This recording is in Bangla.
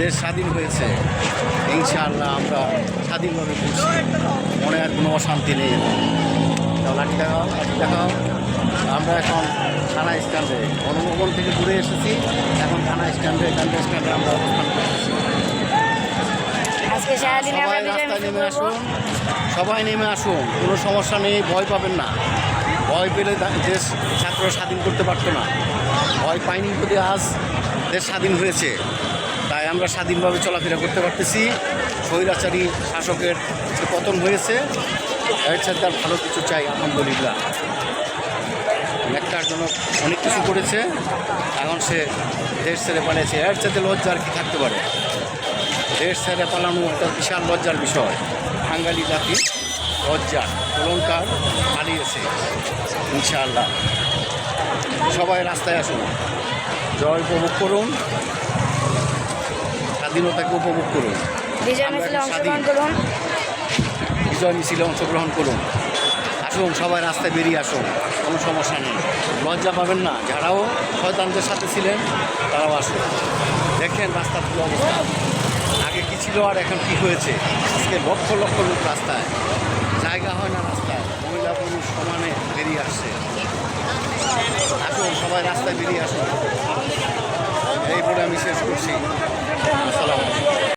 দেশ স্বাধীন হয়েছে ইনশাআল্লাহ আমরা স্বাধীনভাবে ঘুরছি। মনে আর কোনো অশান্তি নেই। লাঠি দেখাও লাঠি দেখাও। আমরা এখন থানা স্ট্যান্ডে গণভবন থেকে ঘুরে এসেছি। এখন থানা স্ট্যান্ডে কান্ডে স্ট্যান্ডে আমরা অবস্থান করতেছি সবাই রাস্তায় নেমে আসুন। সবাই নেমে আসুন। কোনো সমস্যা নেই ভয় পাবেন না। ভয় পেলে দেশ ছাত্র স্বাধীন করতে পারতো না। ভয় পাইনি বলে আজ দেশ স্বাধীন হয়েছে। তাই আমরা স্বাধীনভাবে চলাফেরা করতে পারতেছি। স্বৈরাচারী শাসকের যে পতন হয়েছে, এর সাথে আর ভালো কিছু চাই, আলহামদুলিল্লাহ। একটার জন্য অনেক কিছু করেছে, এখন সে দেশ ছেড়ে পালিয়েছে। এর সাথে লজ্জা আর কি থাকতে পারে? দেশ ছেড়ে পালানো একটা বিশাল লজ্জার বিষয়। বাঙালি জাতি লজ্জা অলঙ্কার পালিয়েছে ইনশাআল্লাহ। সবাই রাস্তায় আসুন। জয় উপভোগ করুন। স্বাধীনতাকে উপভোগ করুন। বিজয় মিছিলে অংশগ্রহণ করুন। বিজয় মিছিলে অংশগ্রহণ করুন। আসুন সবাই রাস্তায় বেরিয়ে আসুন। কোনো সমস্যা নেই। লজ্জা পাবেন না। যারাও শয়তানদের সাথে ছিলেন তারাও আসুন। দেখেন রাস্তার কী অবস্থা। আগে কী ছিল আর এখন কী হয়েছে? আজকে লক্ষ লক্ষ লোক রাস্তায়। জায়গা হয় না রাস্তায়। মহিলা পুরুষ সমানে বেরিয়ে আসছে। আসুন সবাই রাস্তায় বেরিয়ে আসুন। এই বলে আমি শেষ করছি। আসসালামু